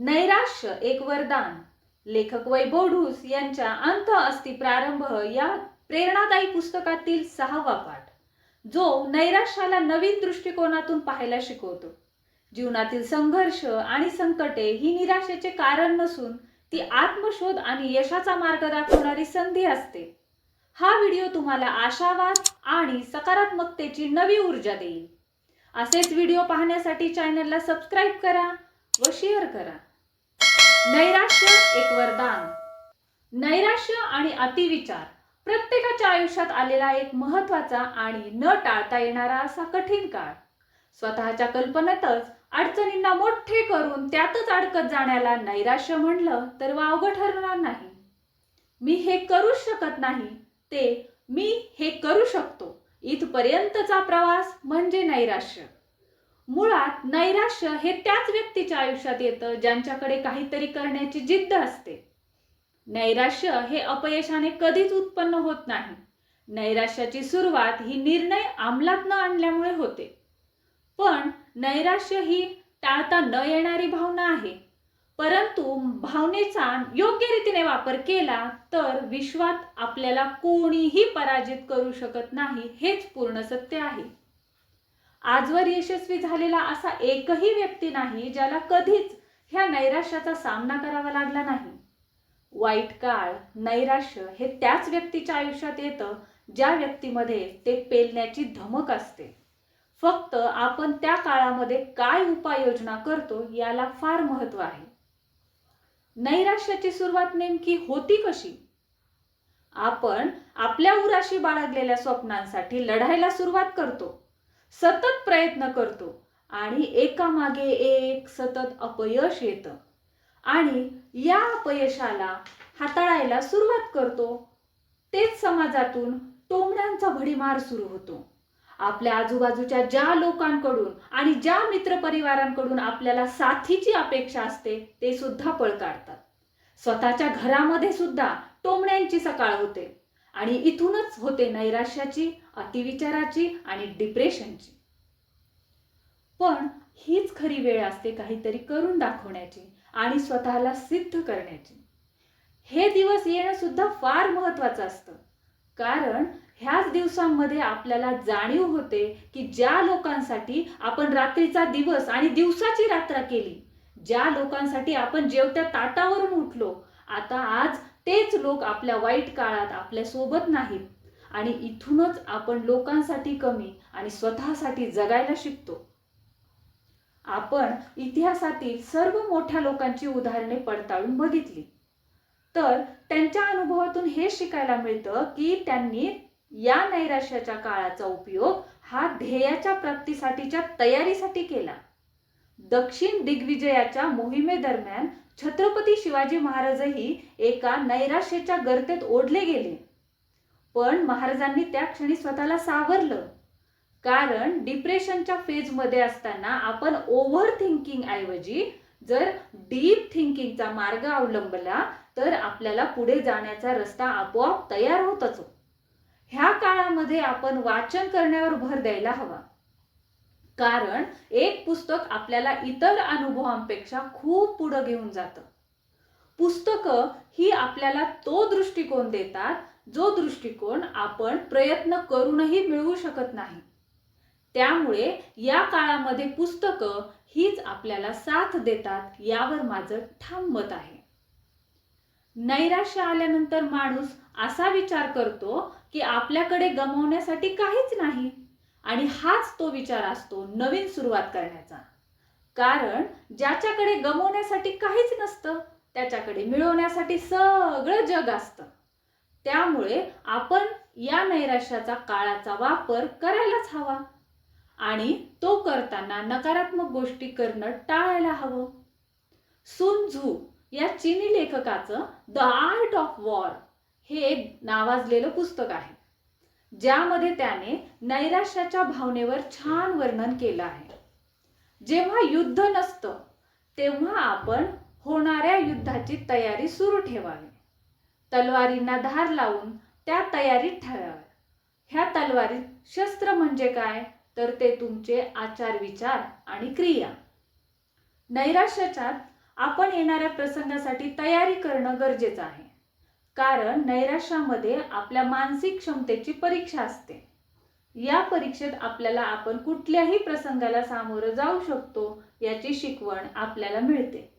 नैराश्य एक वरदान. लेखक वैभव ढूस यांच्या अंत अस्ति प्रारंभ या प्रेरणादायी पुस्तकातील सहावा पाठ. जो नैराश्याला नवीन दृष्टिकोनातून पाहायला शिकवतो. जीवनातील संघर्ष आणि संकटे ही निराशेचे कारण नसून ती आत्मशोध आणि यशाचा मार्ग दाखवणारी संधी असते. हा व्हिडिओ तुम्हाला आशावाद आणि सकारात्मकतेची नवी ऊर्जा देईल. असेच व्हिडिओ पाहण्यासाठी चॅनलला सबस्क्राईब करा व शेअर करा. नैराश्य एक वरदान. नैराश्य आणि अतिविचार प्रत्येकाच्या आयुष्यात आलेला एक महत्त्वाचा आणि न टाळता येणारा असा कठीण काळ. स्वतःच्या कल्पनेतच अडचणींना मोठे करून त्यातच अडकत जाण्याला नैराश्य म्हणलं तर वावगं ठरणार नाही. मी हे करूच शकत नाही ते मी हे करू शकतो. इथपर्यंतचा प्रवास म्हणजे नैराश्य. मुळात नैराश्य हे त्याच व्यक्तीच्या आयुष्यात येतं ज्यांच्याकडे काहीतरी करण्याची जिद्द असते. नैराश्य हे अपयशाने कधीच उत्पन्न होत नाही. नैराश्याची सुरुवात ही निर्णय अंमलात न आणल्यामुळे होते. पण नैराश्य ही टाळता न येणारी भावना आहे. परंतु भावनेचा योग्य रीतीने वापर केला तर विश्वात आपल्याला कोणीही पराजित करू शकत नाही हेच पूर्ण सत्य आहे. आजवर यशस्वी झालेला असा एकही व्यक्ती नाही ज्याला कधीच ह्या नैराश्याचा सामना करावा लागला नाही. वाईट काळ नैराश्य हे त्याच व्यक्तीच्या आयुष्यात येतं ज्या व्यक्तीमध्ये ते पेलण्याची धमक असते. फक्त आपण त्या काळामध्ये काय उपाययोजना करतो याला फार महत्त्व आहे. नैराश्याची सुरुवात नेमकी होती कशी? आपण आपल्या उराशी बाळगलेल्या स्वप्नांसाठी लढायला सुरुवात करतो. सतत प्रयत्न करतो आणि एकामागे एक सतत अपयश येतं. आणि या अपयशाला हाताळायला सुरुवात करतो. तेच समाजातून टोमड्यांचा भडीमार सुरू होतो. आपल्या आजूबाजूच्या ज्या लोकांकडून आणि ज्या मित्रपरिवारांकडून आपल्याला साथीची अपेक्षा असते ते सुद्धा पळ काढतात. स्वतःच्या घरामध्ये सुद्धा टोमण्यांची सकाळ होते. आणि इथूनच होते नैराश्याची अतिविचाराची आणि डिप्रेशनची पण हीच खरी वेळ असते काहीतरी करून दाखवण्याची आणि स्वतःला सिद्ध करण्याची. हे दिवस येणं सुद्धा फार महत्वाचं असतं. कारण ह्याच दिवसांमध्ये आपल्याला जाणीव होते की ज्या लोकांसाठी आपण रात्रीचा दिवस आणि दिवसाची रात्र केली ज्या लोकांसाठी आपण जेवत्या ताटावरून उठलो आता आज तेच लोक आपल्या वाईट काळात आपल्यासोबत नाहीत. आणि इथूनच आपण लोकांसाठी कमी आणि स्वतःसाठी जगायला शिकतो. आपण इतिहासातील सर्व मोठ्या लोकांची उदाहरणे पडताळून बघितली. तर त्यांच्या अनुभवातून हे शिकायला मिळतं की त्यांनी या नैराश्याच्या काळाचा उपयोग हा ध्येयाच्या प्राप्तीसाठीच्या तयारीसाठी केला. दक्षिण दिग्विजयाच्या मोहिमेदरम्यान छत्रपती शिवाजी महाराजही एका नैराश्याच्या गर्तेत ओढले गेले. पण महाराजांनी त्या क्षणी स्वतःला सावरलं. कारण डिप्रेशनच्या फेजमध्ये असताना आपण ओव्हर थिंकिंग ऐवजी जर डीप थिंकिंगचा मार्ग अवलंबला तर आपल्याला पुढे जाण्याचा रस्ता आपोआप तयार होतच. ह्या काळामध्ये आपण वाचन करण्यावर भर द्यायला हवा. कारण एक पुस्तक आपल्याला इतर अनुभवांपेक्षा खूप पुढं घेऊन जातं. पुस्तकं ही आपल्याला तो दृष्टिकोन देतात जो दृष्टिकोन आपण प्रयत्न करूनही मिळवू शकत नाही. त्यामुळे या काळामध्ये पुस्तकं हीच आपल्याला साथ देतात यावर माझं ठाम मत आहे. नैराश्य आल्यानंतर माणूस असा विचार करतो की आपल्याकडे गमावण्यासाठी काहीच नाही. आणि हाच तो विचार असतो नवीन सुरुवात करण्याचा. कारण ज्याच्याकडे गमवण्यासाठी काहीच नसतं त्याच्याकडे मिळवण्यासाठी सगळं जग असतं. त्यामुळे आपण या नैराश्याचा काळाचा वापर करायलाच हवा. आणि तो करताना नकारात्मक गोष्टी करणं टाळायला हवं. सुन झू या चिनी लेखकाचं द आर्ट ऑफ वॉर हे एक नावाजलेलं पुस्तक आहे. ज्यामध्ये त्याने नैराश्याच्या भावनेवर छान वर्णन केलं आहे. जेव्हा युद्ध नसतं तेव्हा आपण होणाऱ्या युद्धाची तयारी सुरू ठेवावी. तलवारींना धार लावून त्या तयारीत ठेवाव्या. ह्या तलवारीत शस्त्र म्हणजे काय? तर ते तुमचे आचार विचार आणि क्रिया. नैराश्याच्यात आपण येणाऱ्या प्रसंगासाठी तयारी करणं गरजेचं आहे. कारण नैराश्यामध्ये आपल्या मानसिक क्षमतेची परीक्षा असते. या परीक्षेत आपल्याला आपण कुठल्याही प्रसंगाला सामोरं जाऊ शकतो याची शिकवण आपल्याला मिळते.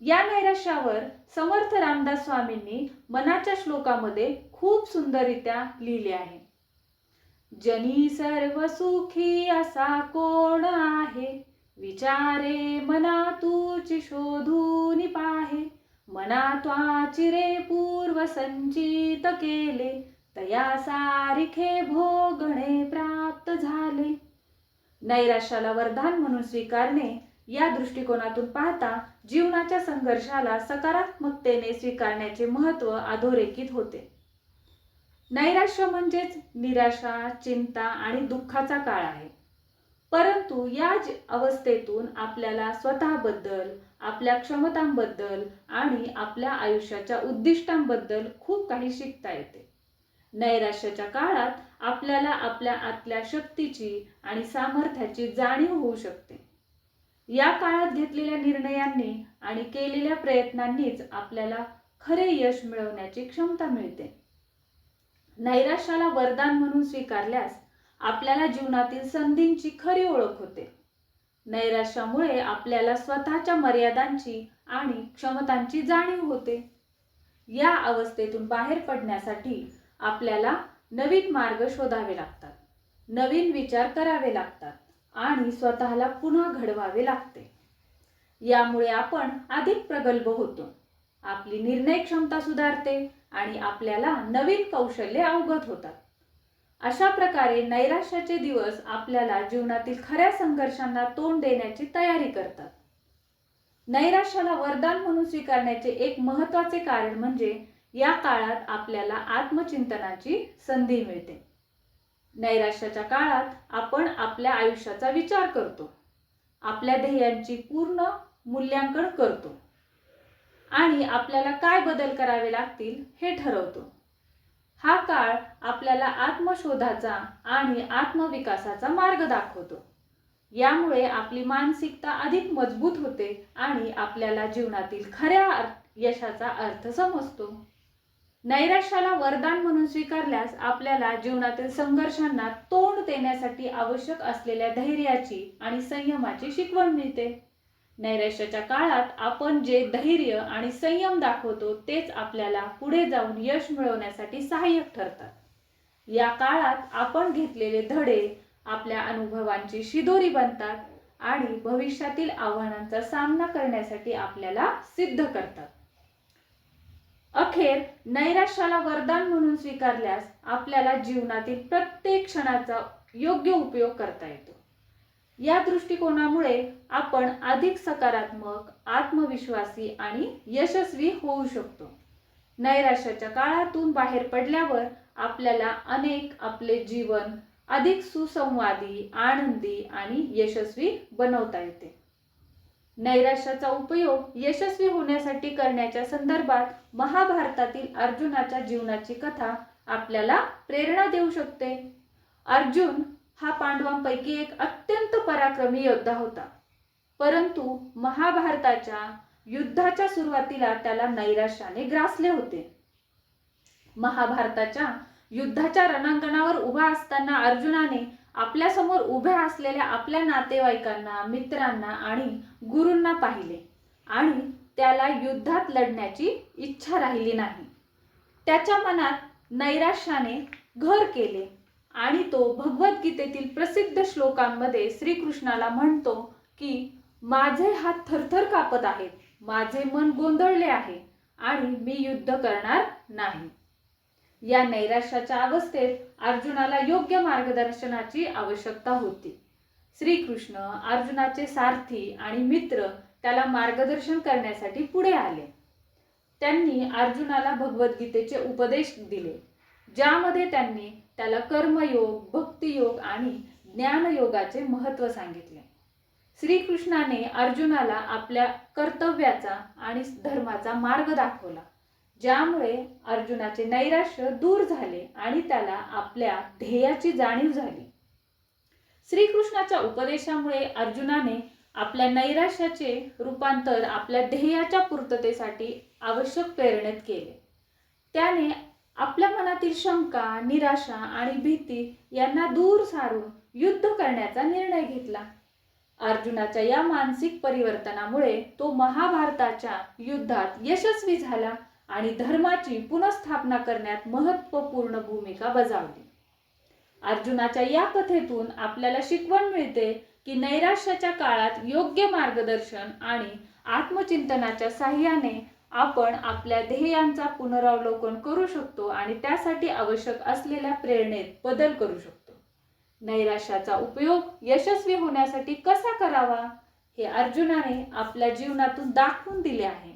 या नैराश्यावर समर्थ रामदास स्वामींनी मनाच्या श्लोकामध्ये खूप सुंदररित्या लिहिले आहे. जनी सर्व सुखी असा कोण आहे? विचारे मना तूची शोधून पाहे. मना रे पूर्व संचित केले तया सारिखे भोगणे प्राप्त झाले. नैराश्याला वरदान म्हणून स्वीकारणे या दृष्टिकोनातून पाहता जीवनाच्या संघर्षाला सकारात्मकतेने स्वीकारण्याचे महत्त्व अधोरेखित होते. नैराश्य म्हणजेच निराशा चिंता आणि दुःखाचा काळ आहे. परंतु या अवस्थेतून आपल्याला स्वतःबद्दल आपल्या क्षमतांबद्दल आणि आपल्या आयुष्याच्या उद्दिष्टांबद्दल खूप काही शिकता येते. नैराश्याच्या काळात आपल्याला आपल्या आतल्या शक्तीची आणि सामर्थ्याची जाणीव होऊ शकते. या काळात घेतलेल्या निर्णयांनी आणि केलेल्या प्रयत्नांनीच आपल्याला खरे यश मिळवण्याची क्षमता मिळते. नैराश्याला वरदान म्हणून स्वीकारल्यास आपल्याला जीवनातील संधींची खरी ओळख होते. नैराश्यामुळे आपल्याला स्वतःच्या मर्यादांची आणि क्षमतांची जाणीव होते. या अवस्थेतून बाहेर पडण्यासाठी आपल्याला नवीन मार्ग शोधावे लागतात. नवीन विचार करावे लागतात आणि स्वतःला पुन्हा घडवावे लागते. यामुळे आपण अधिक प्रगल्भ होतो. आपली निर्णय क्षमता सुधारते आणि आपल्याला नवीन कौशल्ये अवगत होतात. अशा प्रकारे नैराश्याचे दिवस आपल्याला जीवनातील खऱ्या संघर्षांना तोंड देण्याची तयारी करतात. नैराश्याला वरदान म्हणून स्वीकारण्याचे एक महत्त्वाचे कारण म्हणजे या काळात आपल्याला आत्मचिंतनाची संधी मिळते. नैराश्याच्या काळात आपण आपल्या आयुष्याचा विचार करतो. आपल्या ध्येयांची पूर्ण मूल्यांकन करतो. आणि आपल्याला काय बदल करावे लागतील हे ठरवतो. हा काळ आपल्याला आत्मशोधाचा आणि आत्मविकासाचा मार्ग दाखवतो. यामुळे आपली मानसिकता अधिक मजबूत होते आणि आपल्याला जीवनातील खऱ्या यशाचा अर्थ समजतो. नैराश्याला वरदान म्हणून स्वीकारल्यास आपल्याला जीवनातील संघर्षांना तोंड देण्यासाठी आवश्यक असलेल्या धैर्याची आणि संयमाची शिकवण मिळते. नैराश्याच्या काळात आपण जे धैर्य आणि संयम दाखवतो तेच आपल्याला पुढे जाऊन यश मिळवण्यासाठी सहाय्यक ठरतात. या काळात आपण घेतलेले धडे आपल्या अनुभवांची शिदोरी बनतात आणि भविष्यातील आव्हानांचा सामना करण्यासाठी आपल्याला सिद्ध करतात. अखेर नैराश्याला वरदान म्हणून स्वीकारल्यास आपल्याला जीवनातील प्रत्येक क्षणाचा योग्य उपयोग करता येतो. या दृष्टिकोनामुळे आपण अधिक सकारात्मक आत्मविश्वासी आणि यशस्वी होऊ शकतो. नैराश्याच्या काळातून बाहेर पडल्यावर आपल्याला अनेक आपले जीवन अधिक सुसंवादी आनंदी आणि यशस्वी बनवता येते. नैराश्याचा उपयोग यशस्वी होण्यासाठी करण्याच्या संदर्भात महाभारतातील अर्जुनाच्या जीवनाची कथा आपल्याला प्रेरणा देऊ शकते. अर्जुन हा पांडवांपैकी एक अत्यंत पराक्रमी योद्धा होता. परंतु महाभारताच्या युद्धाच्या सुरुवातीला त्याला नैराश्याने ग्रासले होते. महाभारताच्या युद्धाच्या रणांगणावर उभा असताना अर्जुनाने आपल्यासमोर उभ्या असलेल्या आपल्या नातेवाईकांना मित्रांना आणि गुरूंना पाहिले आणि त्याला युद्धात लढण्याची इच्छा राहिली नाही. त्याच्या मनात नैराश्याने घर केले. आणि तो भगवद्गीतेतील प्रसिद्ध श्लोकांमध्ये श्रीकृष्णाला म्हणतो की माझे हात थरथर कापत आहेत माझे मन गोंधळले आहे आणि मी युद्ध करणार नाही. या नैराश्याच्या अवस्थेत अर्जुनाला योग्य मार्गदर्शनाची आवश्यकता होती. श्रीकृष्ण अर्जुनाचे सारथी आणि मित्र त्याला मार्गदर्शन करण्यासाठी पुढे आले. त्यांनी अर्जुनाला भगवद्गीतेचे उपदेश दिले ज्यामध्ये त्यांनी त्याला कर्मयोग भक्तियोग आणि ज्ञानयोगाचे महत्त्व सांगितले. श्रीकृष्णाने अर्जुनाला आपल्या कर्तव्याचा आणि धर्माचा मार्ग दाखवला ज्यामुळे अर्जुनाचे नैराश्य दूर झाले आणि त्याला आपल्या ध्येयाची जाणीव झाली. श्रीकृष्णाच्या उपदेशामुळे अर्जुनाने आपल्या नैराश्याचे रूपांतर आपल्या ध्येयाच्या पूर्ततेसाठी आवश्यक प्रेरणेत केले. त्याने आपल्या मनातील शंका निराशा आणि भीती यांना दूर सारून युद्ध करण्याचा निर्णय घेतला. अर्जुनाच्या या मानसिक परिवर्तनामुळे तो महाभारताच्या युद्धात यशस्वी झाला आणि धर्माची पुनर्स्थापना करण्यात महत्त्वपूर्ण भूमिका बजावली. अर्जुनाच्या या कथेतून आपल्याला शिकवण मिळते की नैराश्याच्या काळात योग्य मार्गदर्शन आणि आत्मचिंतनाच्या साह्याने आपण आपल्या ध्येयांचा पुनरावलोकन करू शकतो आणि त्यासाठी आवश्यक असलेल्या प्रेरणेत बदल करू शकतो. नैराश्याचा उपयोग यशस्वी होण्यासाठी कसा करावा? हे अर्जुनाने आपल्या जीवनातून दाखवून दिले आहे.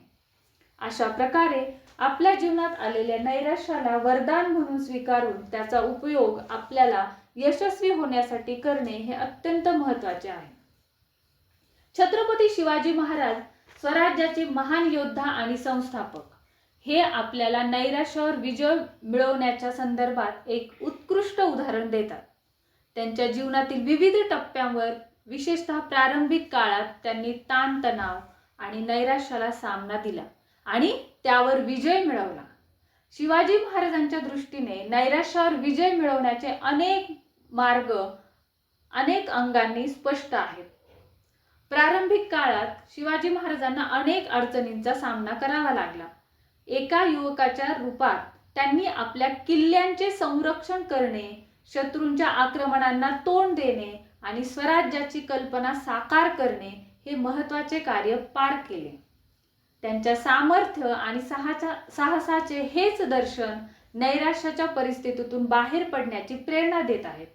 अशा प्रकारे आपल्या जीवनात आलेल्या नैराश्याला वरदान म्हणून स्वीकारून त्याचा उपयोग आपल्याला यशस्वी होण्यासाठी करणे हे अत्यंत महत्त्वाचे आहे. छत्रपती शिवाजी महाराज स्वराज्याचे महान योद्धा आणि संस्थापक. हे आपल्याला नैराश्यावर विजय मिळवण्याच्या संदर्भात एक उत्कृष्ट उदाहरण देतात. त्यांच्या जीवनातील विविध टप्प्यांवर विशेषतः प्रारंभिक काळात त्यांनी ताणतणाव आणि नैराश्याला सामना दिला आणि त्यावर विजय मिळवला. शिवाजी महाराजांच्या दृष्टीने नैराश्यावर विजय मिळवण्याचे अनेक मार्ग अनेक अंगांनी स्पष्ट आहेत. प्रारंभिक काळात शिवाजी महाराजांना अनेक अडचणींचा सामना करावा लागला. एका युवकाच्या रूपात त्यांनी आपल्या किल्ल्यांचे संरक्षण करणे शत्रूंच्या आक्रमणांना तोंड देणे आणि स्वराज्याची कल्पना साकार करणे हे महत्त्वाचे कार्य पार केले. त्यांच्या सामर्थ्य आणि साहसा साहसाचे हेच दर्शन नैराश्याच्या परिस्थितीतून बाहेर पडण्याची प्रेरणा देत आहेत.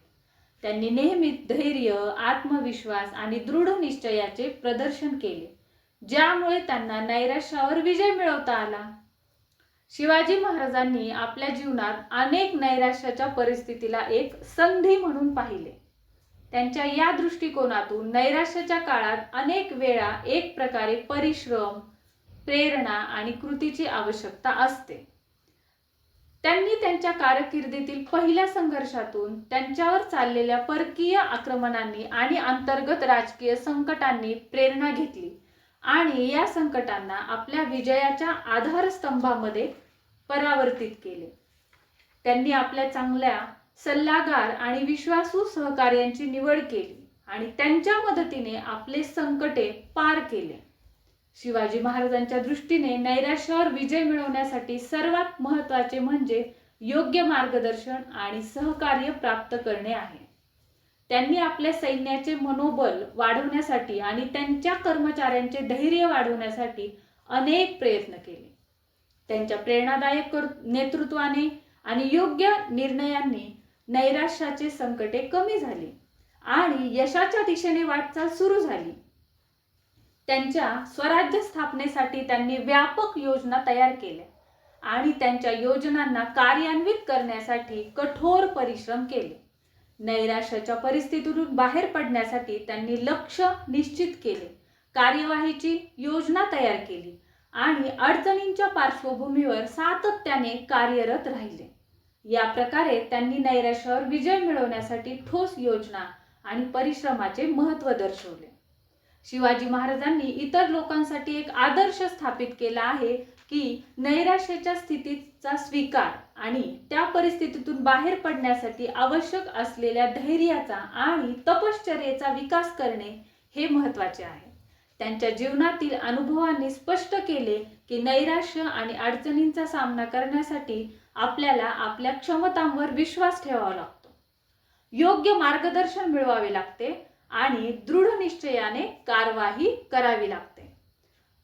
त्यांनी नेहमी धैर्य आत्मविश्वास आणि दृढ निश्चयाचे प्रदर्शन केले. ज्यामुळे त्यांना नैराश्यावर विजय मिळवता आला. शिवाजी महाराजांनी आपल्या जीवनात अनेक नैराश्याच्या परिस्थितीला एक संधी म्हणून पाहिले. त्यांच्या या दृष्टिकोनातून नैराश्याच्या काळात अनेक वेळा एक प्रकारे परिश्रम प्रेरणा आणि कृतीची आवश्यकता असते. त्यांनी त्यांच्या कारकिर्दीतील पहिल्या संघर्षातून त्यांच्यावर चाललेल्या परकीय आक्रमणांनी आणि अंतर्गत राजकीय संकटांनी प्रेरणा घेतली. आणि या संकटांना आपल्या विजयाच्या आधारस्तंभामध्ये परावर्तित केले. त्यांनी आपल्या चांगल्या सल्लागार आणि विश्वासू सहकार्यांची निवड केली आणि त्यांच्या मदतीने आपले संकटे पार केले. शिवाजी महाराजांच्या दृष्टीने नैराश्यावर विजय मिळवण्यासाठी सर्वात महत्त्वाचे म्हणजे योग्य मार्गदर्शन आणि सहकार्य प्राप्त करणे आहे. त्यांनी आपल्या सैन्याचे मनोबल वाढवण्यासाठी आणि त्यांच्या कर्मचाऱ्यांचे धैर्य वाढवण्यासाठी अनेक प्रयत्न केले. त्यांच्या प्रेरणादायक नेतृत्वाने आणि योग्य निर्णयांनी नैराश्याचे संकटे कमी झाली आणि यशाच्या दिशेने वाटचाल सुरू झाली. त्यांच्या स्वराज्य स्थापनेसाठी त्यांनी व्यापक योजना तयार केल्या आणि त्यांच्या योजनांना कार्यान्वित करण्यासाठी कठोर परिश्रम केले. नैराश्याच्या परिस्थितीतून बाहेर पडण्यासाठी त्यांनी लक्ष निश्चित केले. कार्यवाहीची योजना तयार केली आणि अडचणींच्या पार्श्वभूमीवर सातत्याने कार्यरत राहिले. या प्रकारे त्यांनी नैराश्यावर विजय मिळवण्यासाठी ठोस योजना आणि परिश्रमाचे महत्त्व दर्शवले. शिवाजी महाराजांनी इतर लोकांसाठी एक आदर्श स्थापित केला आहे की नैराश्याच्या स्थितीचा स्वीकार आणि त्या परिस्थितीतून बाहेर पडण्यासाठी आवश्यक असलेल्या धैर्याचा आणि तपश्चर्याचा विकास करणे हे महत्त्वाचे आहे. त्यांच्या जीवनातील अनुभवांनी स्पष्ट केले की नैराश्य आणि अडचणींचा सामना करण्यासाठी आपल्याला आपल्या क्षमतांवर विश्वास ठेवावा लागतो. योग्य मार्गदर्शन मिळवावे लागते आणि दृढ निश्चयाने कारवाही करावी लागते.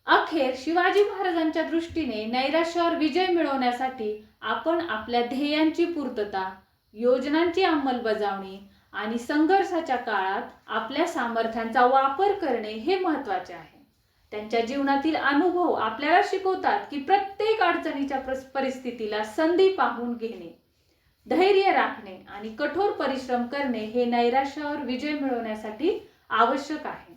अखेर शिवाजी महाराजांच्या दृष्टीने नैराश्यावर विजय मिळवण्यासाठी आपण आपल्या ध्येयांची पूर्तता योजनांची अंमलबजावणी आणि संघर्षाच्या काळात आपल्या सामर्थ्यांचा वापर करणे हे महत्त्वाचे आहे. त्यांच्या जीवनातील अनुभव आपल्याला शिकवतात की प्रत्येक अडचणीच्या परिस्थितीला संधी पाहून घेणे. धैर्य राखणे आणि कठोर परिश्रम करणे हे नैराश्यावर विजय मिळवण्यासाठी आवश्यक आहे.